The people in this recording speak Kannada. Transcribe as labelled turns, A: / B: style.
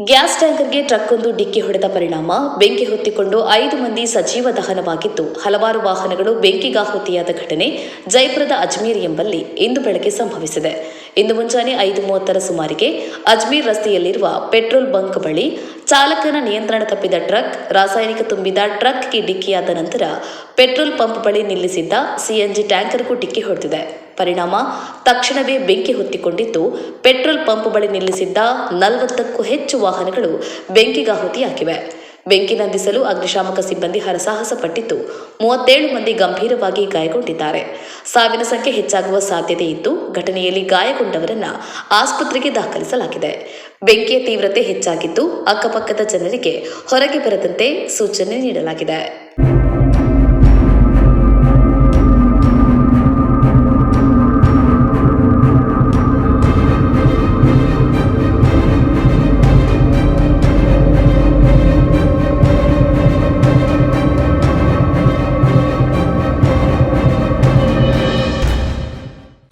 A: ಗ್ಯಾಸ್ ಟ್ಯಾಂಕರ್ಗೆ ಟ್ರಕ್ಕೊಂದು ಡಿಕ್ಕಿ ಹೊಡೆದ ಪರಿಣಾಮ, ಬೆಂಕಿ ಹೊತ್ತಿಕೊಂಡು ಐದು ಮಂದಿ ಸಜೀವ ದಹನವಾಗಿದ್ದು, ಹಲವಾರು ವಾಹನಗಳು ಬೆಂಕಿಗಾಹುತಿಯಾದ ಘಟನೆ ಜೈಪುರದ ಅಜ್ಮೀರ್ ಎಂಬಲ್ಲಿ ಇಂದು ಬೆಳಗ್ಗೆ ಸಂಭವಿಸಿದೆ. ಇಂದು ಮುಂಜಾನೆ ಐದು ಮೂವತ್ತರ ಸುಮಾರಿಗೆ ಅಜ್ಮೀರ್ ರಸ್ತೆಯಲ್ಲಿರುವ ಪೆಟ್ರೋಲ್ ಬಂಕ್ ಬಳಿ ಚಾಲಕನ ನಿಯಂತ್ರಣ ತಪ್ಪಿದ ಟ್ರಕ್, ರಾಸಾಯನಿಕ ತುಂಬಿದ ಟ್ರಕ್ಗೆ ಡಿಕ್ಕಿಯಾದ ನಂತರ ಪೆಟ್ರೋಲ್ ಪಂಪ್ ಬಳಿ ನಿಲ್ಲಿಸಿದ್ದ ಸಿಎನ್ಜಿ ಟ್ಯಾಂಕರ್ಗೂ ಡಿಕ್ಕಿ ಹೊಡೆದಿದೆ. ಪರಿಣಾಮ ತಕ್ಷಣವೇ ಬೆಂಕಿ ಹೊತ್ತಿಕೊಂಡಿದ್ದು ಪೆಟ್ರೋಲ್ ಪಂಪ್ ಬಳಿ ನಿಲ್ಲಿಸಿದ್ದ ನಲವತ್ತಕ್ಕೂ ಹೆಚ್ಚು ವಾಹನಗಳು ಬೆಂಕಿಗಾಹುತಿಯಾಗಿವೆ ಬೆಂಕಿ ನಂದಿಸಲು ಅಗ್ನಿಶಾಮಕ ಸಿಬ್ಬಂದಿ ಹರಸಾಹಸ ಪಟ್ಟಿದ್ದು ಮೂವತ್ತೇಳು ಮಂದಿ ಗಂಭೀರವಾಗಿ ಗಾಯಗೊಂಡಿದ್ದಾರೆ. ಸಾವಿನ ಸಂಖ್ಯೆ ಹೆಚ್ಚಾಗುವ ಸಾಧ್ಯತೆ ಇದ್ದು ಘಟನೆಯಲ್ಲಿ ಗಾಯಗೊಂಡವರನ್ನ ಆಸ್ಪತ್ರೆಗೆ ದಾಖಲಿಸಲಾಗಿದೆ. ಬೆಂಕಿಯ ತೀವ್ರತೆ ಹೆಚ್ಚಾಗಿದ್ದು ಅಕ್ಕಪಕ್ಕದ ಜನರಿಗೆ ಹೊರಗೆ ಬರದಂತೆ ಸೂಚನೆ ನೀಡಲಾಗಿದೆ.